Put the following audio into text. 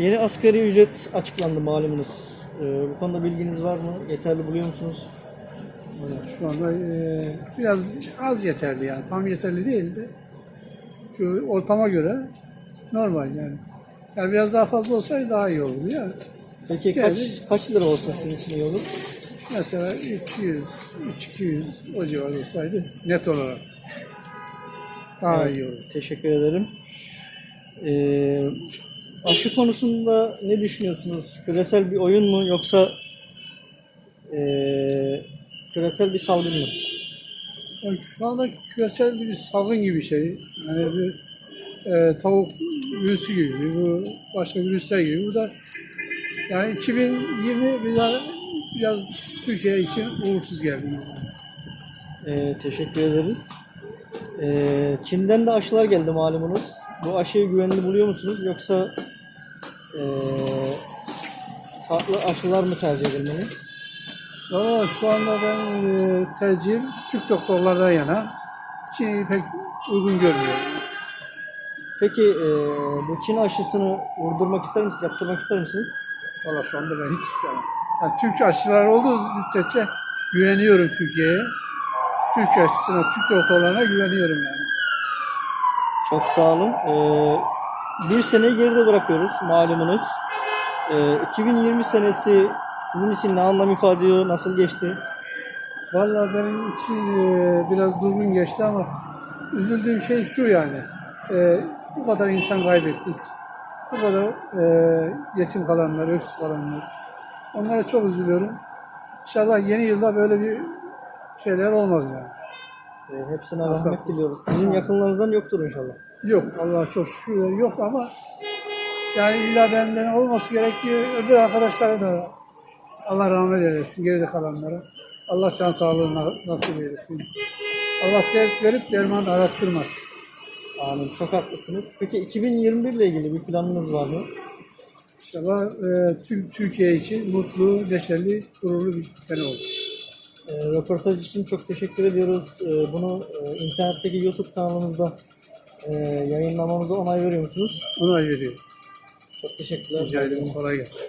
Yeni asgari ücret açıklandı malumunuz. Ee, bu konuda bilginiz var mı? Yeterli buluyor musunuz? Şu anda e, biraz az yeterli yani. Tam yeterli değil de şu ortama göre normal yani. Yani biraz daha fazla olsaydı daha iyi olurdu ya. Peki Yani- kaç, kaç lira olsa sizin için iyi olur? Mesela 300, 200 o civar olsaydı net olarak daha iyi olur. Teşekkür ederim. Ee, aşı konusunda ne düşünüyorsunuz? Küresel bir oyun mu yoksa ee, küresel bir salgın mı? Yani şu anda küresel bir salgın gibi şey. Yani bir e, tavuk virüsü gibi, bu başka virüsler gibi. Bu da yani 2020 biraz, biraz Türkiye için uğursuz geldi. Ee, teşekkür ederiz. Ee, Çin'den de aşılar geldi malumunuz. Bu aşıyı güvenli buluyor musunuz yoksa ee, farklı aşılar mı tercih edilmeli? Valla şu anda ben e, tercihim Türk doktorlardan yana. Çin'i pek uygun görmüyorum. Peki ee, bu Çin aşısını vurdurmak ister misiniz, yaptırmak ister misiniz? Valla şu anda ben hiç istemem. Yani Türk aşılar olduğu müddetçe güveniyorum Türkiye'ye. Türk aşısına, Türk doktorlarına güveniyorum yani. Çok sağ olun. Ee, bir seneyi geride bırakıyoruz malumunuz. Ee, 2020 senesi sizin için ne anlam ifade ediyor, nasıl geçti? Vallahi benim için e, biraz durgun geçti ama üzüldüğüm şey şu yani. E, bu kadar insan kaybettik. Bu kadar e, yetim kalanlar, öksüz kalanlar. Onlara çok üzülüyorum. İnşallah yeni yılda böyle bir şeyler olmaz yani. Ee, hepsine rahmet diliyoruz. Sizin yakınlarınızdan yoktur inşallah. Yok Allah'a çok şükür yok ama yani illa benden olması gerekiyor. Öbür arkadaşlara da Allah rahmet eylesin geride kalanlara. Allah can sağlığına nasip eylesin. Allah dert verip derman arattırmaz. Amin. Çok haklısınız. Peki 2021 ile ilgili bir planınız var mı? İnşallah e, tüm Türkiye için mutlu, neşeli, gururlu bir sene olur. Ee, röportaj için çok teşekkür ediyoruz. Ee, bunu e, internetteki YouTube kanalımızda e, yayınlamamıza onay veriyor musunuz? Ona veriyorum. Çok teşekkürler. Rica ederim. Kolay gelsin.